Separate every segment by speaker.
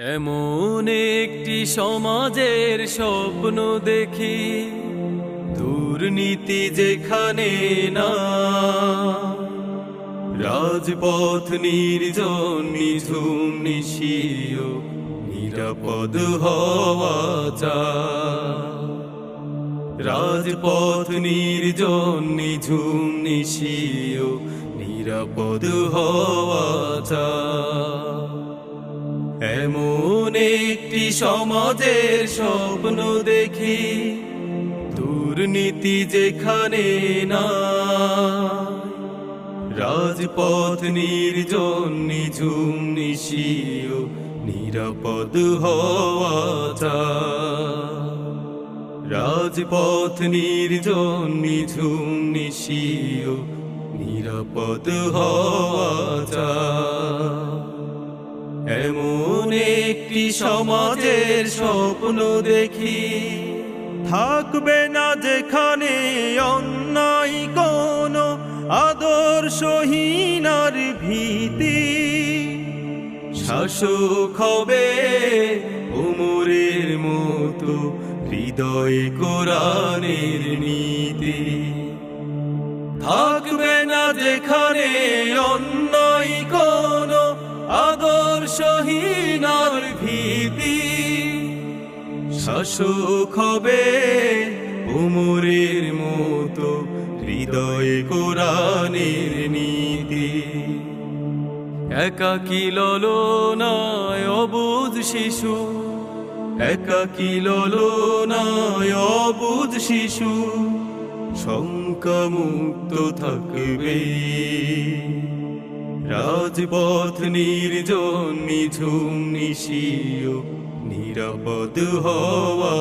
Speaker 1: এমন একটি সমাজের স্বপ্ন দেখি, দুর্নীতি যেখানে না রাজপথ নির্জন, নিঝুম নিশিও নিরাপদ হওয়া চায় রাজপথ নির্জন, নিঝুম নিশিও নিরাপদ হওয়া চায়। এমন একটি সমাজের স্বপ্ন দেখি, দুর্নীতি যেখানে না রাজপথ নির্জন, নিঝুম নিশিও নিরাপদ হওয়া। রাজপথ নির্জন, নিঝুম নিশিও নিরাপদ হওয়া। এমন একটি সমাজের স্বপ্ন দেখি। থাকবে না যেখানে অন্যায় কোন আদর্শহীনার ভীতি। শাসক হবে উমরের মতো হৃদয় কোরআনের নীতি। থাকবে না যেখানে অন্যায় শাসক হবে উমরের মতো হৃদয়ে কোরআনের নীতি। একাকি ললনায় অবুধ শিশু, একাকি ললনায় অবুধ শিশু, শঙ্কামুক্ত থাকবে। রাজপথ নির্জন, নিঝুম নিশিও নিরাপদ হওয়া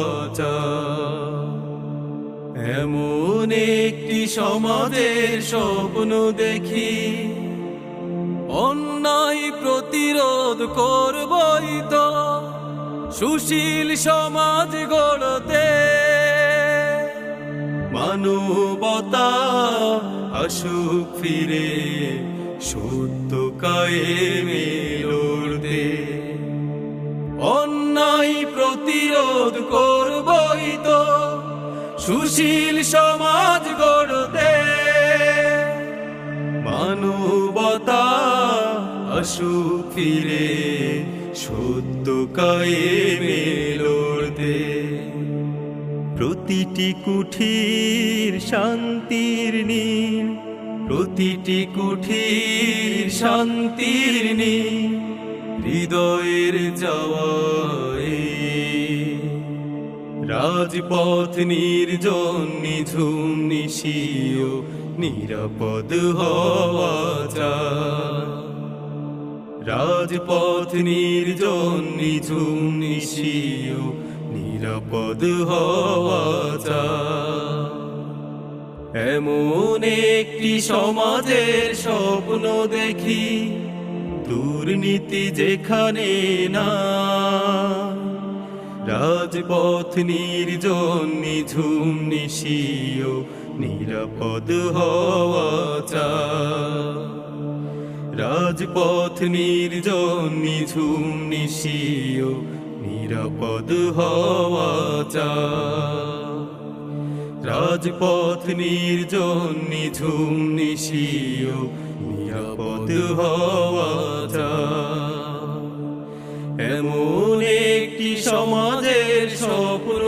Speaker 1: এমন একটি সমাজের স্বপ্ন দেখি, অন্যায় প্রতিরোধ করবই তো সুশীল সমাজ গড়তে। মানবতা আসুক ফিরে, সত্য কায়েমে সুশীল সমাজ গড়তে। মানবতা আসুক ফিরে সত্য কায়েমে লড়তে প্রতিটি কুঠির শান্তির নীল, প্রতিটি কুঠির শান্তির নীল, হৃদয়ের যাওয়ায় রাজপথ নির্জন, নিঝুম নিশিও নিরাপদ হওয়া। রাজপথ নির্জন, নিঝুম নিশিও নিরাপদ হওয়া এমন একটি সমাজের স্বপ্ন দেখি, দুর্নীতি যেখানে না রাজপথ নির্জন, নিঝুম নিশিও নিরাপদ হওয়া। রাজপথ নির্জন, নিঝুম নিশিও নিরাপদ হওয়া। রাজপথ নির্জন, নিঝুম নিশিও নিরাপদ হওয়া চায়। এমন সমাজের স্বপ্ন